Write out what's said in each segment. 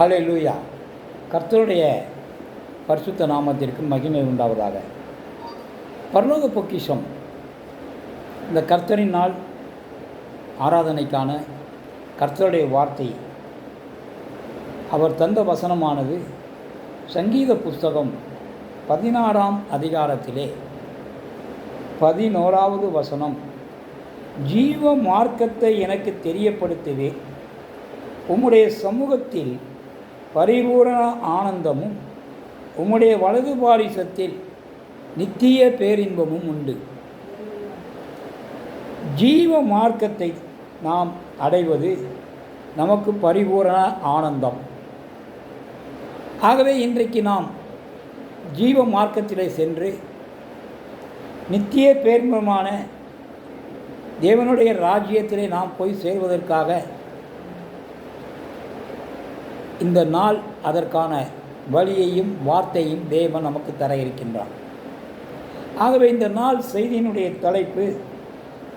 ஹலே லூயா கர்த்தருடைய பரிசுத்த நாமத்திற்கு மகிமை உண்டாவதாக. பரலோக பொக்கிஷம். இந்த கர்த்தரின் நாள் ஆராதனைக்கான கர்த்தருடைய வார்த்தை. அவர் தந்த வசனமானது சங்கீத புஸ்தகம் பதினாறாம் அதிகாரத்திலே பதினோராவது வசனம். ஜீவ மார்க்கத்தை எனக்கு தெரியப்படுத்துவே உம்முடைய சமூகத்தில் பரிபூரண ஆனந்தமும் உம்முடைய வலது பாரிசத்தில் நித்திய பேரின்பமும் உண்டு. ஜீவ மார்க்கத்தை நாம் அடைவது நமக்கு பரிபூரண ஆனந்தம். ஆகவே இன்றைக்கு நாம் ஜீவ மார்க்கத்திலே சென்று நித்திய பேரின்பமான தேவனுடைய ராஜ்யத்திலே நாம் போய் சேர்வதற்காக இந்த நாள் அதற்கான வழியையும் வார்த்தையும் தேவன் நமக்கு தர இருக்கின்றான் ஆகவே இந்த நாள் செய்தியினுடைய தலைப்பு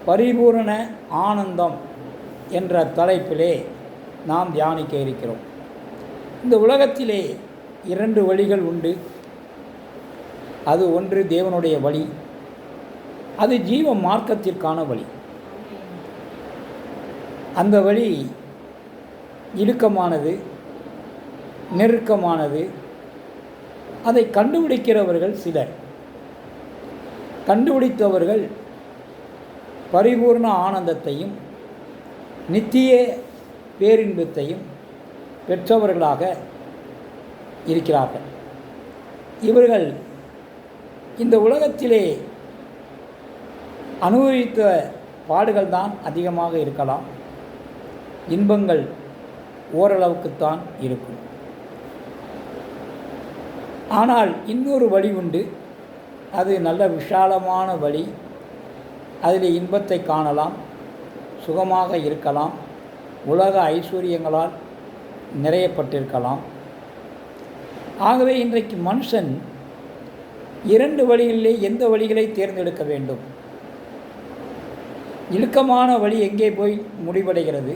பரிபூரண ஆனந்தம் என்ற தலைப்பிலே நாம் தியானிக்க இருக்கிறோம். இந்த உலகத்திலே இரண்டு வழிகள் உண்டு. அது ஒன்று தேவனுடைய வழி அது ஜீவ மார்க்கத்திற்கான வழி. அந்த வழி இடுக்கமானது நெருக்கமானது. அதை கண்டுபிடிக்கிறவர்கள் சிலர். கண்டுபிடித்தவர்கள் பரிபூர்ண ஆனந்தத்தையும் நித்திய பேரின்பத்தையும் பெற்றவர்களாக இருக்கிறார்கள். இவர்கள் இந்த உலகத்திலே அனுபவித்த பாடுகள் தான் அதிகமாக இருக்கலாம். இன்பங்கள் ஓரளவுக்குத்தான் இருக்கும். ஆனால் இன்னொரு வழி உண்டு. அது நல்ல விஷாலமான வழி. அதில் இன்பத்தை காணலாம் சுகமாக இருக்கலாம் உலக ஐஸ்வர்யங்களால் நிறையப்பட்டிருக்கலாம். ஆகவே இன்றைக்கு மனுஷன் இரண்டு வழிகளிலே எந்த வழிகளை தேர்ந்தெடுக்க வேண்டும்? இழுக்கமான வழி எங்கே போய் முடிவடைகிறது?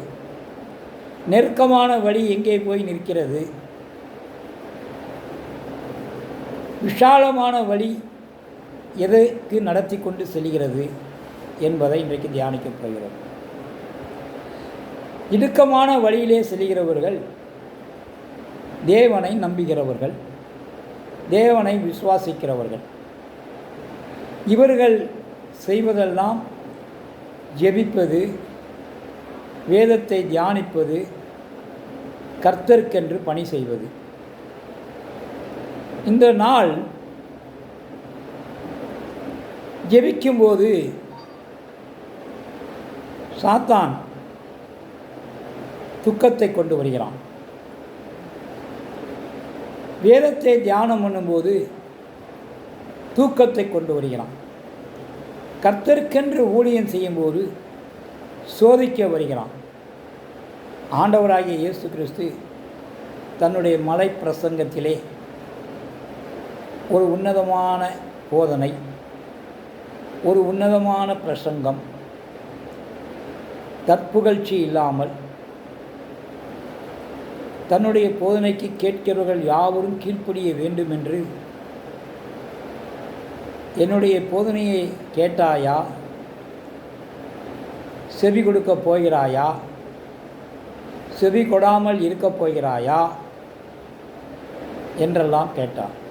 நெருக்கமான வழி எங்கே போய் நிற்கிறது? விஷாலமான வழி எதற்கு நடத்தி கொண்டு செல்கிறது என்பதை இன்றைக்கு தியானிக்கப் போகிறோம். இடுக்கமான வழியிலே செல்கிறவர்கள் தேவனை நம்புகிறவர்கள் தேவனை விசுவாசிக்கிறவர்கள். இவர்கள் செய்வதெல்லாம் ஜெபிப்பது வேதத்தை தியானிப்பது கர்த்தருக்கென்று பணி செய்வது. இந்த நாள் ஜெபிக்கும்போது சாத்தான் துக்கத்தை கொண்டு வருகிறான். வேதத்தை தியானம் பண்ணும்போது தூக்கத்தை கொண்டு வருகிறான். கர்த்தருக்கென்று ஊழியம் செய்யும்போது சோதிக்க வருகிறான். ஆண்டவராகிய இயேசு கிறிஸ்து தன்னுடைய மலை பிரசங்கத்திலே ஒரு உன்னதமான போதனை ஒரு உன்னதமான பிரசங்கம் தற்புகழ்ச்சி இல்லாமல் தன்னுடைய போதனைக்கு கேட்கிறவர்கள் யாவரும் கீழ்ப்படிய வேண்டும் என்று என்னுடைய போதனையை கேட்டாயா? செவி கொடுக்கப் போகிறாயா? செவி கொடாமல் இருக்கப் போகிறாயா? என்றெல்லாம் கேட்டார்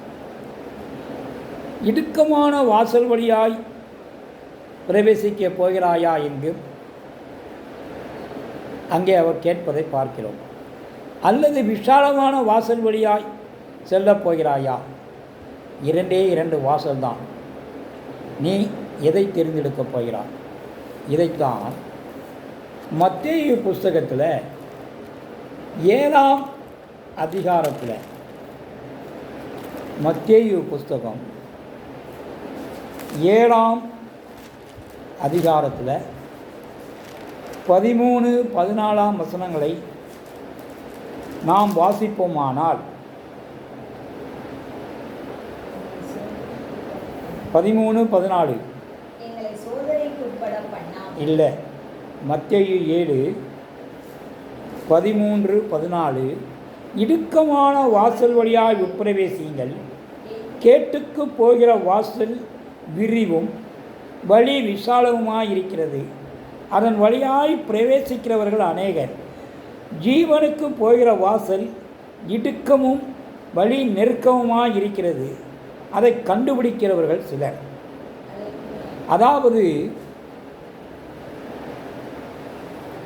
இடுக்கமான வாசல் வழியாய் பிரவேசிக்க போகிறாயா என்று அங்கே அவர் கேட்பதை பார்க்கிறோம். அல்லது விஷாலமான வாசல் வழியாய் செல்லப் போகிறாயா? இரண்டே இரண்டு வாசல்தான். நீ எதை தெரிந்தெடுக்கப் போகிறாய்? இதைத்தான் மத்திய புஸ்தகத்தில் ஏழாம் அதிகாரத்தில் மத்திய புஸ்தகம் ஏழாம் அதிகாரத்தில் பதிமூணு பதினாலாம் வசனங்களை நாம் வாசிப்போமானால் பதிமூணு பதினாலு. இல்லை மத்தேயு ஏழு பதிமூன்று பதினாலு. இடுக்கமான வாசல் வழியாய் உட்பிரவேசியுங்கள். கேட்டுக்கு போகிற வாசல் விரிவும் வழி விசாலமுமாய் இருக்கிறது அதன் வழியாய் பிரவேசிக்கிறவர்கள் அநேகர். ஜீவனுக்கு போகிற வாசல் இடுக்கமும் வழி நெருக்கமுமாய் இருக்கிறது அதை கண்டுபிடிக்கிறவர்கள் சிலர். அதாவது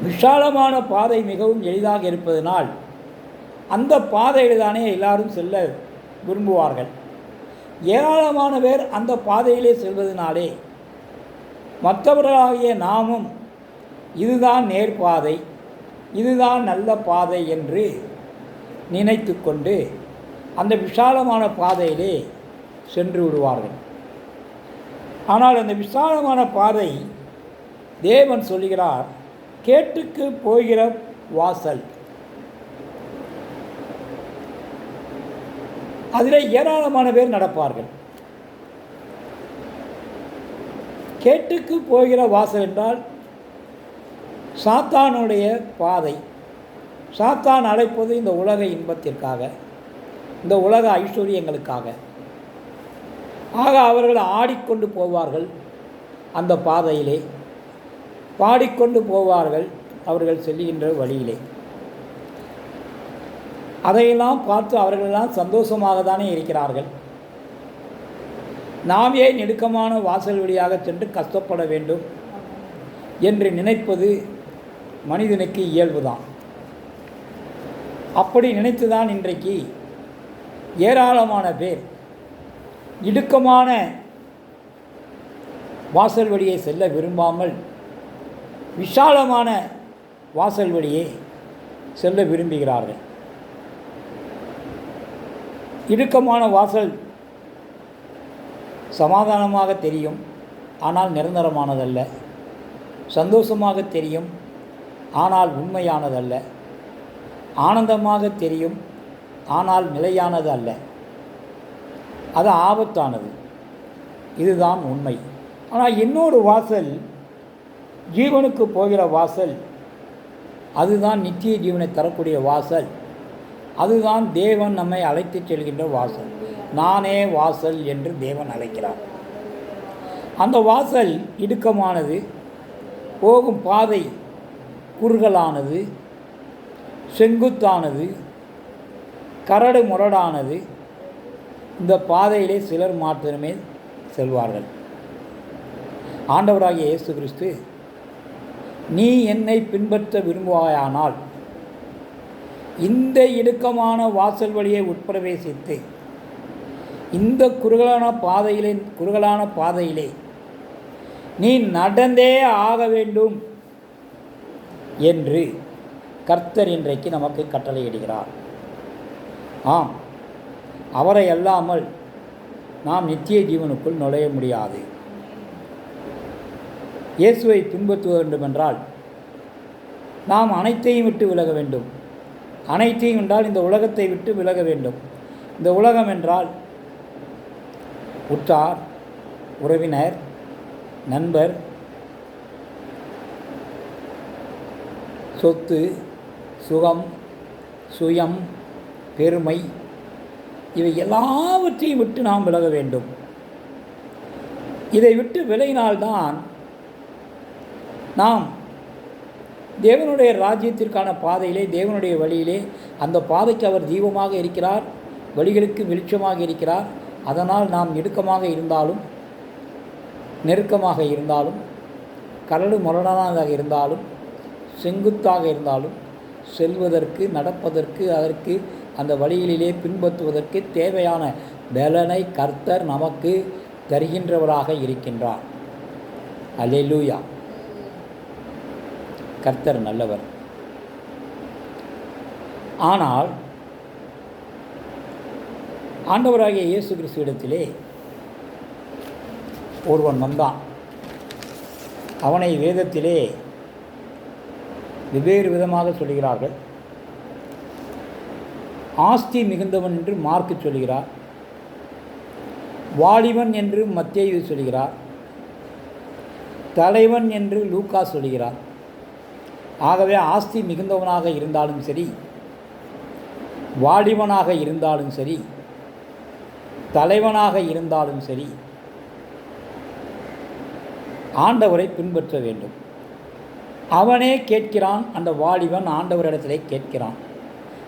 விஷாலமான பாதை மிகவும் எளிதாக இருப்பதனால் அந்த பாதையில் தானே எல்லாரும் செல்ல விரும்புவார்கள். ஏராளமான பேர் அந்த பாதையிலே செல்வதனாலே மற்றவர்களாகிய நாமும் இதுதான் நேர்பாதை இதுதான் நல்ல பாதை என்று நினைத்து கொண்டு அந்த விஷாலமான பாதையிலே சென்று விடுவார்கள். ஆனால் அந்த விசாலமான பாதை தேவன் சொல்கிறார் கேட்டுக்கு போகிற வாசல். அதில் ஏராளமான பேர் நடப்பார்கள். கேட்டுக்கு போகிற வாசல் என்றால் சாத்தானுடைய பாதை. சாத்தான் அழைப்பது இந்த உலக இன்பத்திற்காக இந்த உலக ஐஸ்வர்யங்களுக்காக. ஆக அவர்கள் ஆடிக்கொண்டு போவார்கள் அந்த பாதையிலே. பாடிக்கொண்டு போவார்கள் அவர்கள் செல்லுகின்ற வழியிலே. அதையெல்லாம் பார்த்து அவர்களெல்லாம் சந்தோஷமாக தானே இருக்கிறார்கள். நாம் ஏன் நெடுக்கமான வாசல் வழியாக சென்று கஷ்டப்பட வேண்டும் என்று நினைப்பது மனிதனுக்கு இயல்புதான். அப்படி நினைத்துதான் இன்றைக்கு ஏராளமான பேர் இடுக்கமான வாசல் வழியை செல்ல விரும்பாமல் விஷாலமான வாசல் வழியே செல்ல விரும்புகிறார்கள். இடுக்கமான வாசல் சமாதானமாக தெரியும் ஆனால் நிரந்தரமானதல்ல. சந்தோஷமாக தெரியும் ஆனால் உண்மையானதல்ல. ஆனந்தமாக தெரியும் ஆனால் நிலையானது அல்ல அது ஆபத்தானது. இதுதான் உண்மை. ஆனால் இன்னொரு வாசல் ஜீவனுக்கு போகிற வாசல் அதுதான் நித்திய ஜீவனை தரக்கூடிய வாசல். அதுதான் தேவன் நம்மை அழைத்துச் செல்கின்ற வாசல். நானே வாசல் என்று தேவன் அழைக்கிறார். அந்த வாசல் இடுக்கமானது போகும் பாதை குறுகலானது செங்குத்தானது கரடு முரடானது இந்த பாதையிலே சிலர் மாத்திரமே செல்வார்கள். ஆண்டவராகிய இயேசு கிறிஸ்து நீ என்னை பின்பற்ற விரும்புவாயானால் இந்த இடுக்கமான வாசல் வழியை உட்பிரவேசித்து இந்த குறுகலான பாதையிலே குறுகலான பாதையிலே நீ நடந்தே ஆக வேண்டும் என்று கர்த்தர் இன்றைக்கு நமக்கு கட்டளையிடுகிறார். ஆம் அவரை அல்லாமல் நாம் நித்திய ஜீவனுக்குள் நுழைய முடியாது. இயேசுவை பின்பற்ற வேண்டுமென்றால் நாம் அனைத்தையும் விட்டு விலக வேண்டும். அனைத்தையும் என்றால் இந்த உலகத்தை விட்டு விலக வேண்டும். இந்த உலகம் என்றால் உற்றார் உறவினர் நண்பர் சொத்து சுகம் சுயம் பெருமை இவை எல்லாவற்றையும் விட்டு நாம் விலக வேண்டும். இதை விட்டு விலகினால்தான் நாம் தேவனுடைய ராஜ்யத்திற்கான பாதையிலே தேவனுடைய வழியிலே அந்த பாதைக்கு அவர் தீபமாக இருக்கிறார் வழிகளுக்கு வெளிச்சமாக இருக்கிறார். அதனால் நாம் நெருக்கமாக இருந்தாலும் நெருக்கமாக இருந்தாலும் கரடு முரடானதாக இருந்தாலும் செங்குத்தாக இருந்தாலும் செல்வதற்கு நடப்பதற்கு அதற்கு அந்த வழிகளிலே பின்பற்றுவதற்கு தேவையான பலனை கர்த்தர் நமக்கு தருகின்றவராக இருக்கின்றார். அலெலூயா கர்த்தர் நல்லவர். ஆனால் ஆண்டவராகிய இயேசு கிறிஸ்துவிடத்திலே ஒருவன் வந்தான் அவனை வேதத்திலே வெவ்வேறு விதமாக சொல்கிறார்கள் ஆஸ்தி மிகுந்தவன் என்று மார்க்கு சொல்கிறார் வாலிபன் என்று மத்தேயு சொல்கிறார் தலைவன் என்று லூக்கா சொல்கிறார் ஆகவே ஆஸ்தி மிகுந்தவனாக இருந்தாலும் சரி வாலிபனாக இருந்தாலும் சரி தலைவனாக இருந்தாலும் சரி ஆண்டவரை பின்பற்ற வேண்டும். அவனே கேட்கிறான் அந்த வாலிபன் ஆண்டவரிடத்திலே கேட்கிறான்.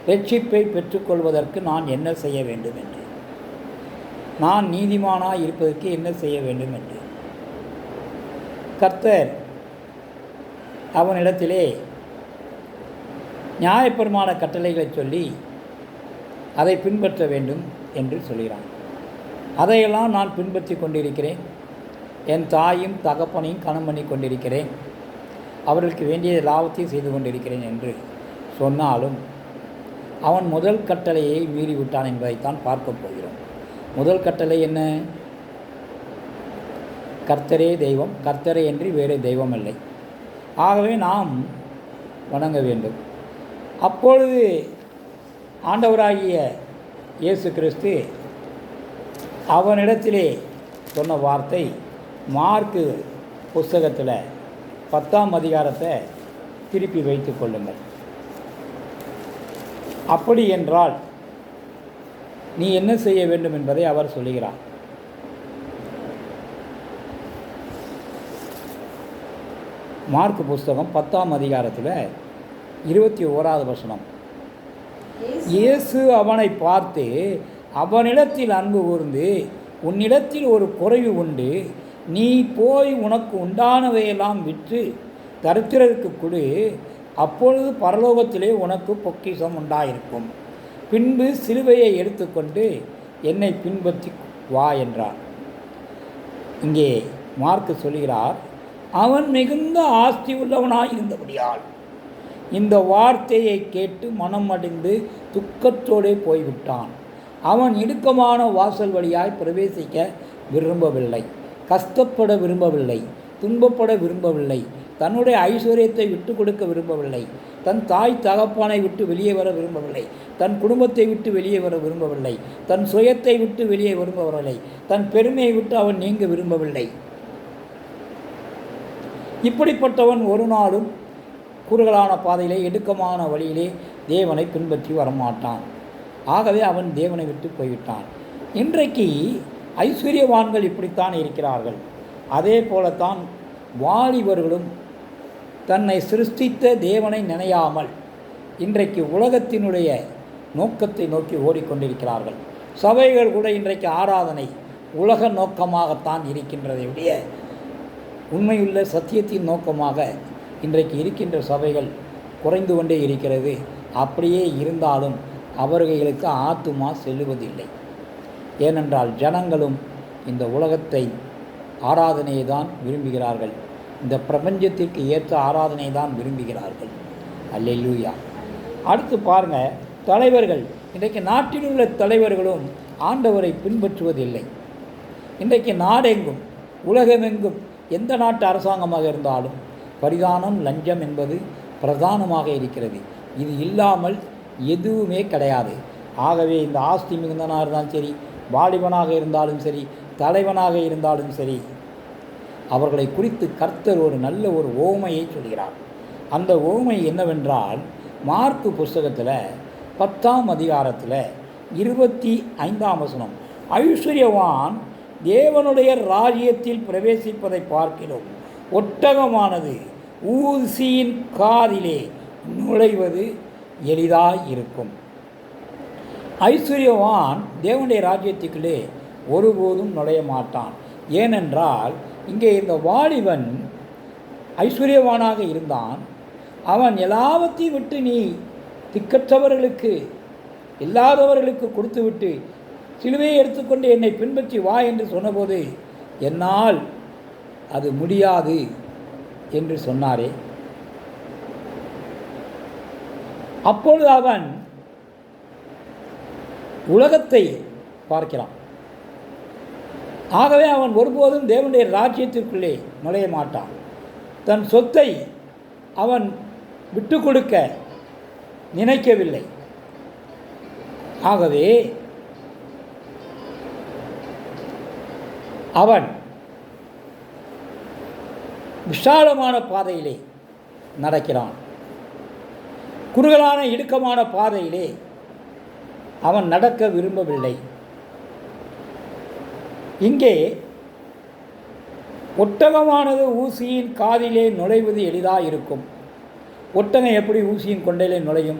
ரட்சிப்பை பெற்றுக்கொள்வதற்கு நான் என்ன செய்ய வேண்டும் என்று. நான் நீதிமானாக இருப்பதற்கு என்ன செய்ய வேண்டும் என்று. கர்த்தர் அவனிடத்திலே நியாயப்பெருமான கட்டளைகளை சொல்லி அதை பின்பற்ற வேண்டும் என்று சொல்கிறான். அதையெல்லாம் நான் பின்பற்றி கொண்டிருக்கிறேன். என் தாயும் தகப்பனையும் கணம் பண்ணி கொண்டிருக்கிறேன். அவர்களுக்கு வேண்டிய லாபத்தையும் செய்து கொண்டிருக்கிறேன் என்று சொன்னாலும் அவன் முதல் கட்டளையை மீறிவிட்டான் என்பதைத்தான் பார்க்க போகிறோம். முதல் கட்டளை என்ன? கர்த்தரே தெய்வம். கர்த்தரே என்று வேறு தெய்வம் இல்லை. ஆகவே நாம் வணங்க வேண்டும். அப்பொழுது ஆண்டவராகிய இயேசு கிறிஸ்து அவனிடத்திலே சொன்ன வார்த்தை மார்க்கு புஸ்தகத்தில் பத்தாம் அதிகாரத்தை திருப்பி வைத்து கொள்ளுங்கள். அப்படி என்றால் நீ என்ன செய்ய வேண்டும் என்பதை அவர் சொல்லுகிறார். மார்க் புஸ்தகம் பத்தாம் அதிகாரத்தில் இருபத்தி ஓராவது வசனம். இயேசு. அவனை பார்த்து அவனிடத்தில் அன்பு கூர்ந்து உன்னிடத்தில் ஒரு குறைவு உண்டு. நீ போய் உனக்கு உண்டானவையெல்லாம் விற்று தரித்திரருக்கு கொடு. அப்பொழுது பரலோகத்திலே உனக்கு பொக்கிஷம் உண்டாயிருக்கும். பின்பு சிலுவையை எடுத்துக்கொண்டு என்னை பின்பற்றி வா என்றார். இங்கே மார்க்கு சொல்கிறார் அவன் மிகுந்த ஆஸ்தி உள்ளவனாய் இருந்தபடியால் இந்த வார்த்தையை கேட்டு மனம் அடைந்து துக்கத்தோடே போய்விட்டான். அவன் இடுக்கமான வாசல் வழியாய் பிரவேசிக்க விரும்பவில்லை கஷ்டப்பட விரும்பவில்லை துன்பப்பட விரும்பவில்லை தன்னுடைய ஐஸ்வர்யத்தை விட்டு கொடுக்க விரும்பவில்லை தன் தாய் தகப்பானை விட்டு வெளியே வர விரும்பவில்லை தன் குடும்பத்தை விட்டு வெளியே வர விரும்பவில்லை தன் சுயத்தை விட்டு வெளியே விரும்பவில்லை தன் பெருமையை விட்டு அவன் நீங்க விரும்பவில்லை. இப்படிப்பட்டவன் ஒரு நாளும் குறுகலான பாதையிலே இடுக்கமான வழியிலே தேவனை பின்பற்றி வரமாட்டான். ஆகவே அவன் தேவனை விட்டு போய்விட்டான். இன்றைக்கு ஐஸ்வர்யவான்கள் இப்படித்தான் இருக்கிறார்கள். அதே போலத்தான் வாலிபர்களும் தன்னை சிருஷ்டித்த தேவனை நினையாமல் இன்றைக்கு உலகத்தினுடைய நோக்கத்தை நோக்கி ஓடிக்கொண்டிருக்கிறார்கள். சபைகள் கூட இன்றைக்கு ஆராதனை உலக நோக்கமாகத்தான் இருக்கின்றதை உடைய உண்மையுள்ள சத்தியத்தின் நோக்கமாக இன்றைக்கு இருக்கின்ற சபைகள் குறைந்து கொண்டே இருக்கிறது. அப்படியே இருந்தாலும் அவர்களுக்கு ஆத்துமா செல்லுவதில்லை. ஏனென்றால் ஜனங்களும் இந்த உலகத்தை ஆராதனையை தான் விரும்புகிறார்கள். இந்த பிரபஞ்சத்திற்கு ஏற்ற ஆராதனை தான் விரும்புகிறார்கள். அல்லூயா அடுத்து பாருங்க தலைவர்கள். இன்றைக்கு நாட்டில் உள்ள தலைவர்களும் ஆண்டவரை பின்பற்றுவதில்லை. இன்றைக்கு நாடெங்கும் உலகமெங்கும் எந்த நாட்டு அரசாங்கமாக இருந்தாலும் பரிதானம் லஞ்சம் என்பது பிரதானமாக இருக்கிறது. இது இல்லாமல் எதுவுமே கிடையாது. ஆகவே இந்த ஆஸ்தி மிகுந்தனாக இருந்தாலும் சரி வாலிபனாக இருந்தாலும் சரி தலைவனாக இருந்தாலும் சரி. அவர்களை குறித்து கர்த்தர் ஒரு நல்ல ஒரு ஓமையை சொல்கிறார். அந்த ஓமை என்னவென்றால் மார்க்கு புஸ்தகத்தில் பத்தாம் அதிகாரத்தில் இருபத்தி ஐந்தாம் வசனம் ஐஸ்வர்யவான் தேவனுடைய ராஜ்யத்தில் பிரவேசிப்பதை பார்க்கிறோம். ஒட்டகமானது ஊசியின் காதிலே நுழைவது எளிதாக இருக்கும். ஐஸ்வர்யவான் தேவனுடைய ராஜ்யத்துக்குள்ளே ஒருபோதும் நுழைய மாட்டான். ஏனென்றால் இங்கே இந்த வாலிபன் ஐஸ்வர்யவானாக இருந்தான். அவன் எல்லாவற்றையும் விட்டு நீ திக்கற்றவர்களுக்கு இல்லாதவர்களுக்கு கொடுத்துவிட்டு சிலுவையை எடுத்துக்கொண்டு என்னை பின்பற்றி வா என்று சொன்னபோது என்னால் அது முடியாது என்று சொன்னாரே. அப்பொழுது அவன் உலகத்தை பார்க்கிறான். ஆகவே அவன் ஒருபோதும் தேவனுடைய ராஜ்யத்திற்குள்ளே நுழைய மாட்டான். தன் சொத்தை அவன் விட்டு கொடுக்க நினைக்கவில்லை. ஆகவே அவன் விசாலமான பாதையிலே நடக்கிறான். குறுகலான இடுக்கமான பாதையிலே அவன் நடக்க விரும்பவில்லை. இங்கே ஒட்டகமானது ஊசியின் காதிலே நுழைவது எளிதாக இருக்கும். ஒட்டகம் எப்படி ஊசியின் கொண்டையிலே நுழையும்?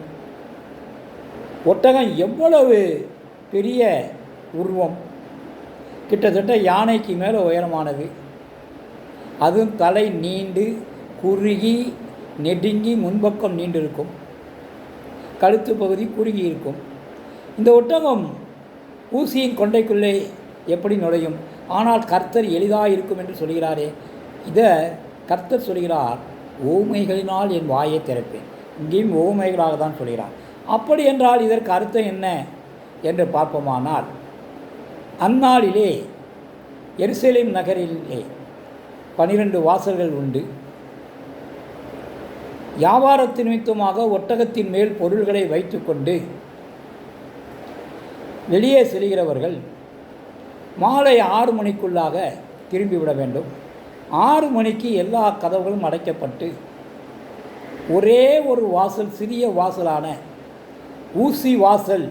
ஒட்டகம் எவ்வளவு பெரிய உருவம்? கிட்டத்தட்ட யானைக்கு மேலே உயரமானது. அதுவும் தலை நீண்டு குறுகி நெடுங்கி முன்பக்கம் நீண்டிருக்கும். கழுத்து பகுதி குறுகி இருக்கும் இந்த ஒட்டகம் ஊசியின் கொண்டைக்குள்ளே எப்படி நுழையும்? ஆனால் கர்த்தர் எளிதாக இருக்கும் என்று சொல்கிறாரே. இதை கர்த்தர் சொல்கிறார் ஓமைகளினால் என் வாயை திறப்பேன். இங்கேயும் ஓமைகளாக தான் சொல்கிறார். அப்படி என்றால் இதற்கு அர்த்தம் என்ன? என்று பார்ப்போமானால் அந்நாளிலே எருசலேம் நகரிலே பனிரெண்டு வாசல்கள் உண்டு. வியாபாரத்து நிமித்தமாக ஒட்டகத்தின் மேல் பொருள்களை வைத்துக்கொண்டு வெளியே செல்கிறவர்கள் மாலை ஆறு மணிக்குள்ளாக திரும்பிவிட வேண்டும். ஆறு மணிக்கு எல்லா கதவுகளும் அடைக்கப்பட்டு ஒரே ஒரு வாசல் சிறிய வாசலான ஊசி வாசல்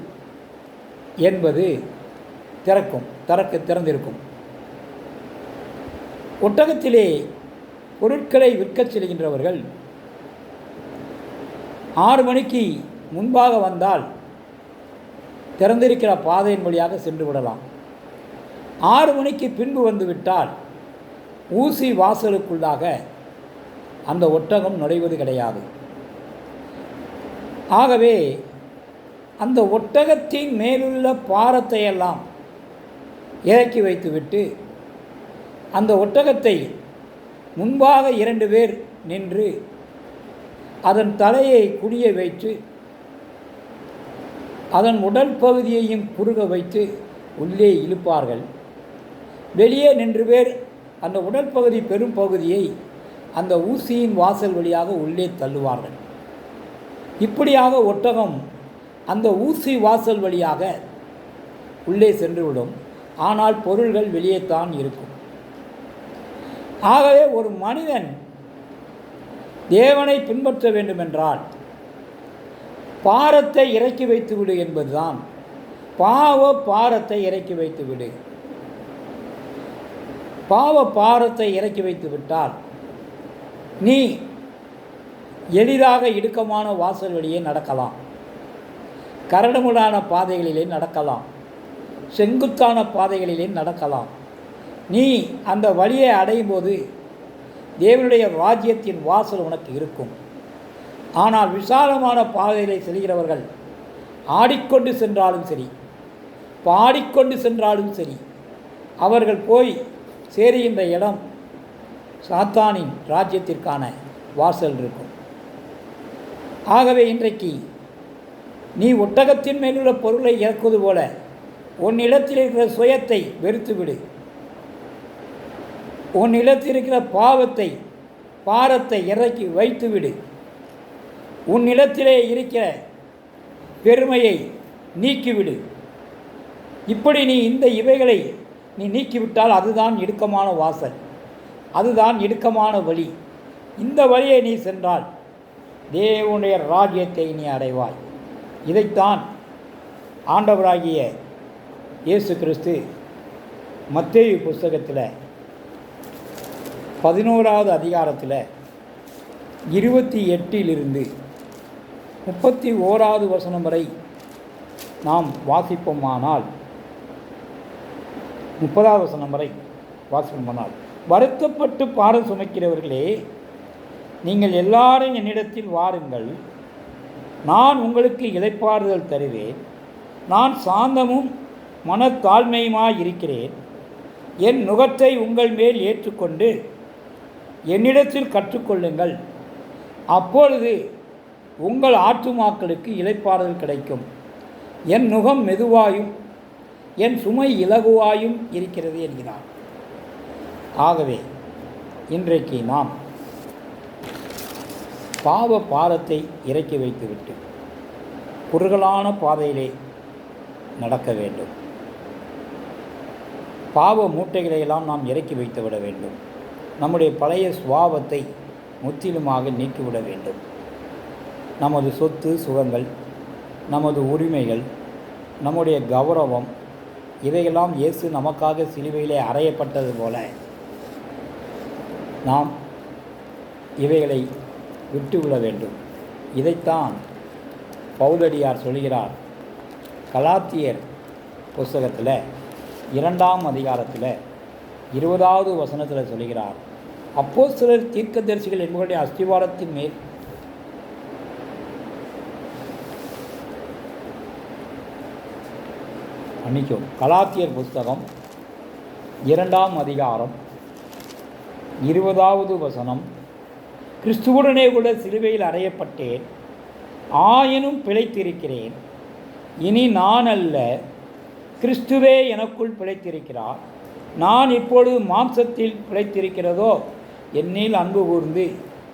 என்பது திறக்கும் திறக்க திறந்திருக்கும். ஒட்டகத்திலே பொருட்களை விற்கச் செல்கின்றவர்கள் ஆறு மணிக்கு முன்பாக வந்தால் திறந்திருக்கிற பாதையின் வழியாக சென்று விடலாம். ஆறு மணிக்கு பின்பு வந்துவிட்டால் ஊசி வாசலுக்குள்ளாக அந்த ஒட்டகம் நுழைவது கிடையாது. ஆகவே அந்த ஒட்டகத்தின் மேலுள்ள பாரத்தையெல்லாம் இறக்கி வைத்துவிட்டு அந்த ஒட்டகத்தை முன்பாக இரண்டு பேர் நின்று அதன் தலையை குடிய வைத்து அதன் உடல் பகுதியையும் குறுக வைத்து உள்ளே இழுப்பார்கள். வெளியே நின்று பேர் அந்த உடல் பகுதி பெரும் பகுதியை அந்த ஊசியின் வாசல் வழியாக உள்ளே தள்ளுவார்கள். இப்படியாக ஒட்டகம் அந்த ஊசி வாசல் வழியாக உள்ளே சென்றுவிடும் ஆனால் பொருள்கள் வெளியே தான் இருக்கும். ஆகவே ஒரு மனிதன் தேவனை பின்பற்ற வேண்டுமென்றால் பாரத்தை இறக்கி வைத்து விடு என்பதுதான். பாவ பாரத்தை இறக்கி வைத்து விடு. பாவ பாரத்தை இறக்கி வைத்து விட்டால் நீ எளிதாக இடுக்கமான வாசல் வழியே நடக்கலாம். கரடுமுடான பாதைகளிலே நடக்கலாம். செங்குத்தான பாதைகளிலே நடக்கலாம். நீ அந்த வழியை அடையும் போது தேவனுடைய ராஜ்யத்தின் வாசல் உனக்கு இருக்கும். ஆனால் விசாலமான பாதைகளை செல்கிறவர்கள் ஆடிக்கொண்டு சென்றாலும் சரி பாடிக்கொண்டு சென்றாலும் சரி அவர்கள் போய் சேருகின்ற இடம் சாத்தானின் ராஜ்யத்திற்கான வாசல் இருக்கும். ஆகவே இன்றைக்கு நீ ஒட்டகத்தின் மேலுள்ள பொருளை இறக்குவது போல உன் இடத்தில் இருக்கிற சுயத்தை வெறுத்துவிடு. உன் இடத்தில் இருக்கிற பாவத்தை பாரத்தை இறக்கி வைத்துவிடு. உன் இடத்திலே இருக்கிற பெருமையை நீக்கிவிடு. இப்படி நீ இந்த இவைகளை நீ நீக்கிவிட்டால் அதுதான் இடுக்கமான வாசல். அதுதான் இடுக்கமான வழி. இந்த வழியை நீ சென்றால் தேவனுடைய ராஜ்யத்தை நீ அடைவாய். இதைத்தான் ஆண்டவராகிய இயேசு கிறிஸ்து மத்தேயு புஸ்தகத்தில் பதினோராவது அதிகாரத்தில் இருபத்தி எட்டிலிருந்து முப்பத்தி ஓராவது வசனம் வரை நாம் வாசிப்போமானால் முப்பதாவது வசனம் வரை வாசிப்போமானால் வருத்தப்பட்டு பாரம் சுமைக்கிறவர்களே நீங்கள் எல்லாரும் என்னிடத்தில் வாருங்கள். நான் உங்களுக்கு இளைப்பாறுதல் தருவேன். நான் சாந்தமும் மனத்தாழ்மையுமாய் இருக்கிறேன் என் நுகத்தை உங்கள் மேல் ஏற்றுக்கொண்டு என்னிடத்தில் கற்றுக்கொள்ளுங்கள். அப்பொழுது உங்கள் ஆற்றுமாக்களுக்கு இளைப்பாறுதல் கிடைக்கும். என் நுகம் மெதுவாயும் என் சுமை இலகுவாயும் இருக்கிறது என்கிறார். ஆகவே இன்றைக்கு நாம் பாவ பாரத்தை இறக்கி வைத்துவிட்டு குறுகலான பாதையிலே நடக்க வேண்டும். பாவ மூட்டைகளை எல்லாம் நாம் இறக்கி வைத்து விட வேண்டும். நம்முடைய பழைய சுவாபத்தை முற்றிலுமாக நீக்கிவிட வேண்டும். நமது சொத்து சுகங்கள் நமது உரிமைகள் நம்முடைய கௌரவம் இவையெல்லாம் இயேசு நமக்காக சிலுவையிலே அறையப்பட்டது போல நாம் இவைகளை விட்டுவிட வேண்டும். இதைத்தான் பவுலடியார் சொல்கிறார். கலாத்தியர் புஸ்தகத்தில் இரண்டாம் அதிகாரத்தில் இருபதாவது வசனத்தில் சொல்கிறார் அப்போ சிலர் தீர்க்கதரிசிகள் என்பவருடைய அஸ்திவாரத்தின் மேல் மன்னிக்கும் கலாத்தியர் புஸ்தகம் இரண்டாம் அதிகாரம் இருபதாவது வசனம் கிறிஸ்துவுடனே கூட சிலுவையில் அறையப்பட்டேன் ஆயினும் பிழைத்திருக்கிறேன் இனி நான் அல்ல கிறிஸ்துவே எனக்குள் பிழைத்திருக்கிறார். நான் இப்பொழுது மாம்சத்தில் பிழைத்திருக்கிறதோ? என்னில் அன்பு கூர்ந்து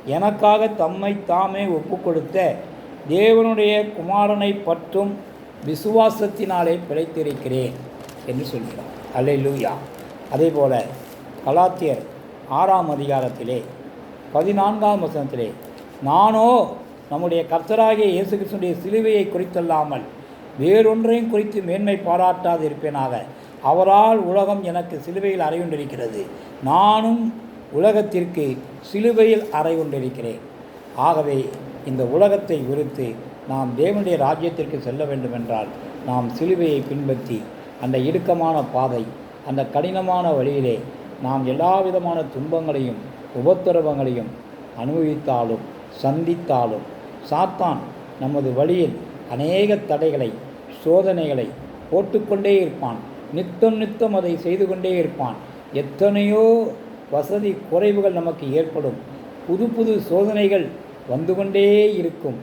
எனக்காக தம்மை தாமே ஒப்புக்கொடுத்த தேவனுடைய குமாரனை பற்றும் விசுவாசத்தினாலே பிழைத்திருக்கிறேன் என்று சொல்கிறார். அல்லேலூயா. அதே போல கலாத்தியர் ஆறாம் அதிகாரத்திலே பதினான்காம் வசனத்திலே நானோ நம்முடைய கர்த்தராகிய இயேசு கிருஷ்ணனுடைய சிலுவையை குறித்தல்லாமல் வேறொன்றையும் குறித்து மேன்மை பாராட்டாது இருப்பேனாக அவரால் உலகம் எனக்கு சிலுவையில் அறை கொண்டிருக்கிறது நானும் உலகத்திற்கு சிலுவையில் அறை கொண்டிருக்கிறேன் ஆகவே இந்த உலகத்தை விருத்து நாம் தேவனுடைய ராஜ்யத்திற்கு செல்ல வேண்டுமென்றால் நாம் சிலுவையை பின்பற்றி அந்த இடுக்கமான பாதை அந்த கடினமான வழியிலே நாம் எல்லா விதமான துன்பங்களையும் உபத்திரவங்களையும் அனுபவித்தாலும் சந்தித்தாலும் சாத்தான் நமது வழியில் அநேக தடைகளை சோதனைகளை போட்டுக்கொண்டே இருப்பான். நித்தம் நித்தம் அதை செய்து கொண்டே இருப்பான். எத்தனையோ வசதி குறைவுகள் நமக்கு ஏற்படும். புது புது சோதனைகள் வந்து கொண்டே இருக்கும்.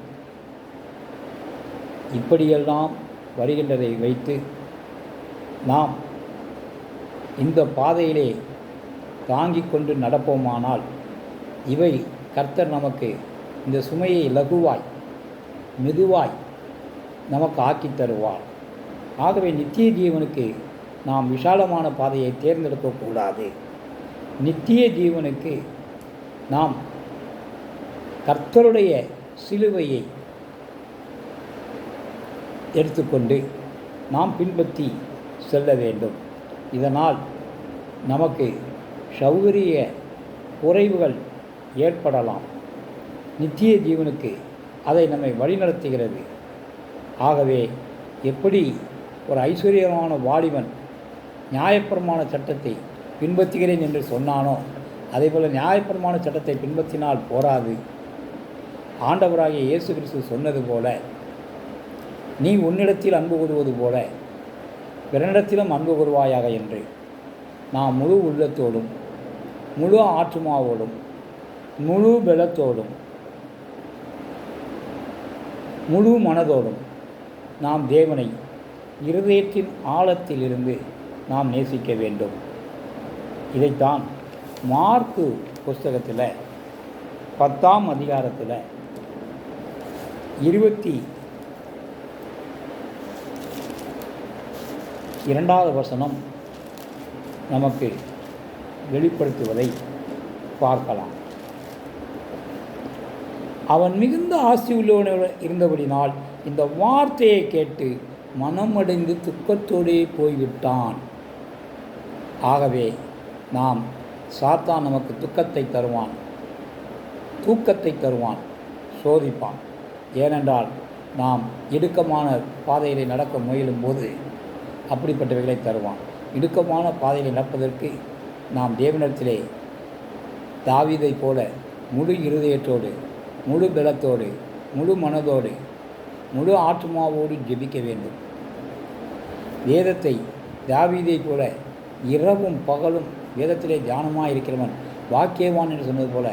இப்படியெல்லாம் வருகின்றதை வைத்து நாம் இந்த பாதையிலே தாங்கிக் கொண்டு நடப்போமானால் இவை கர்த்தர் நமக்கு இந்த சுமையை லகுவாய் மெதுவாய் நமக்கு ஆக்கித் தருவார் ஆகவே நித்திய ஜீவனுக்கு நாம் விஷாலமான பாதையை தேர்ந்தெடுக்கக்கூடாது. நித்திய ஜீவனுக்கு நாம் கர்த்தருடைய சிலுவையை எடுத்துக்கொண்டு நாம் பின்பற்றி செல்ல வேண்டும். இதனால் நமக்கு சௌகரிய குறைவுகள் ஏற்படலாம். நித்திய ஜீவனுக்கு அதை நம்மை வழிநடத்துகிறது. ஆகவே எப்படி ஒரு ஐஸ்வர்யமான வாலிபன் நியாயப்பிரமான சட்டத்தை பின்பற்றுகிறேன் என்று சொன்னானோ அதேபோல் நியாயப்பிரமான சட்டத்தை பின்பற்றினால் போராது. ஆண்டவராகிய இயேசு கிறிஸ்து சொன்னது போல நீ உன்னிடத்தில் அன்பு கூறுவது போல பிறனிடத்திலும் அன்பு கூறுவாயாக என்று. நாம் முழு உள்ளத்தோடும் முழு ஆற்றுமாவோடும் முழு பலத்தோடும் முழு மனதோடும் நாம் தேவனை இருதயத்தின் ஆழத்திலிருந்து நாம் நேசிக்க வேண்டும். இதைத்தான் மார்க்கு புஸ்தகத்தில் பத்தாம் அதிகாரத்தில் இருபத்தி இரண்டாவது வசனம் நமக்கு வெளிப்படுத்துவதை பார்க்கலாம். அவன் மிகுந்த ஆசி உள்ளவனாக இருந்தபடினால் இந்த வார்த்தையை கேட்டு மனமடைந்து துக்கத்தோடே போய்விட்டான். ஆகவே நாம் சாத்தான் நமக்கு துக்கத்தை தருவான் தூக்கத்தை தருவான் சோதிப்பான். ஏனென்றால் நாம் இடுக்கமான பாதையிலே நடக்க முயலும்போது அப்படிப்பட்டவைகளை தருவான். இடுக்கமான பாதையில் நடப்பதற்கு நாம் தேவனிடத்திலே தாவீதைப் போல முழு இருதயத்தோடு முழு பலத்தோடு முழு மனதோடு முழு ஆத்மாவோடு ஜெபிக்க வேண்டும். வேதத்தை தாவீதைப் போல இரவும் பகலும் வேதத்திலே தியானமாக இருக்கிறவன் பாக்கியவான் என்று சொன்னது போல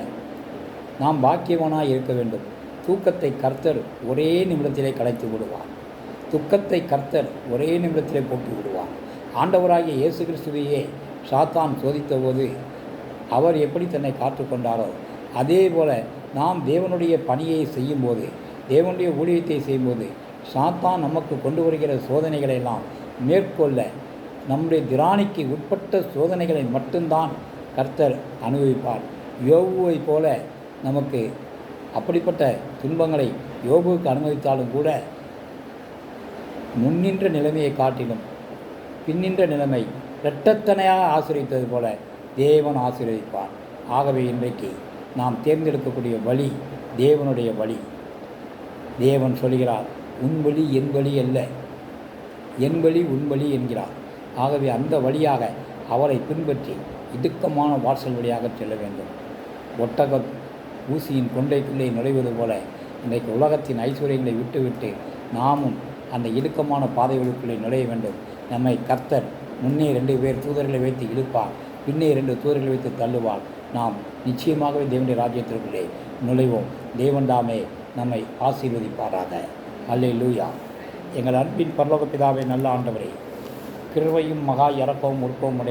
நாம் பாக்கியவானாக இருக்க வேண்டும். தூக்கத்தை கர்த்தர் ஒரே நிமிடத்திலே கலைத்து விடுவார். துக்கத்தை கர்த்தர் ஒரே நிமிடத்திலே போட்டு விடுவார். ஆண்டவராகிய இயேசு கிறிஸ்துவையே சாத்தான் சோதித்தபோது அவர் எப்படி தன்னை காத்துக்கொண்டாரோ அதே போல நாம் தேவனுடைய பணியை செய்யும்போது தேவனுடைய ஊழியத்தை செய்யும்போது சாத்தான் நமக்கு கொண்டு வருகிற சோதனைகளை எல்லாம் மேற்கொள்ள நம்முடைய திராணிக்கு உட்பட்ட சோதனைகளை மட்டும்தான் கர்த்தர் அனுபவிப்பார். யோபுவை போல நமக்கு அப்படிப்பட்ட துன்பங்களை யோபுவுக்கு அனுமதித்தாலும் கூட முன்னின்ற நிலைமையை காட்டிலும் பின்னின்ற நிலைமை இரட்டத்தனையாக ஆசிரியத்தது போல தேவன் ஆசீர்வதிப்பார். ஆகவே இன்றைக்கு நாம் தேர்ந்தெடுக்கக்கூடிய வழி தேவனுடைய வழி. தேவன் சொல்கிறார் உன் வழி என் வழி அல்ல. என் வழி உன் வழி என்கிறார். ஆகவே அந்த வழியாக அவரை பின்பற்றி இடுக்கமான வாசல் வழியாக செல்ல வேண்டும். ஒட்டக ஊசியின் கொண்டைக்குள்ளே நுழைவது போல இன்றைக்கு உலகத்தின் ஐஸ்வர்யங்களை விட்டுவிட்டு நாமும் அந்த இடுக்கமான பாதைகளுக்குள்ளே நுழைய வேண்டும். நம்மை கர்த்தர் முன்னே ரெண்டு பேர் தூதர்களை வைத்து இழுப்பார் பின்னே ரெண்டு தூதர்களை வைத்து தள்ளுவார். நாம் நிச்சயமாகவே தேவனுடைய ராஜ்யத்திற்குள்ளே நுழைவோம். தேவன் தாமே நம்மை ஆசீர்வதிப்பாராக. அல்லே லூயா எங்கள் அன்பின் பரலோக பிதாவை நல்ல ஆண்டவரே கிருவையும் மகா இறக்கவும் உற்பவும் உடைய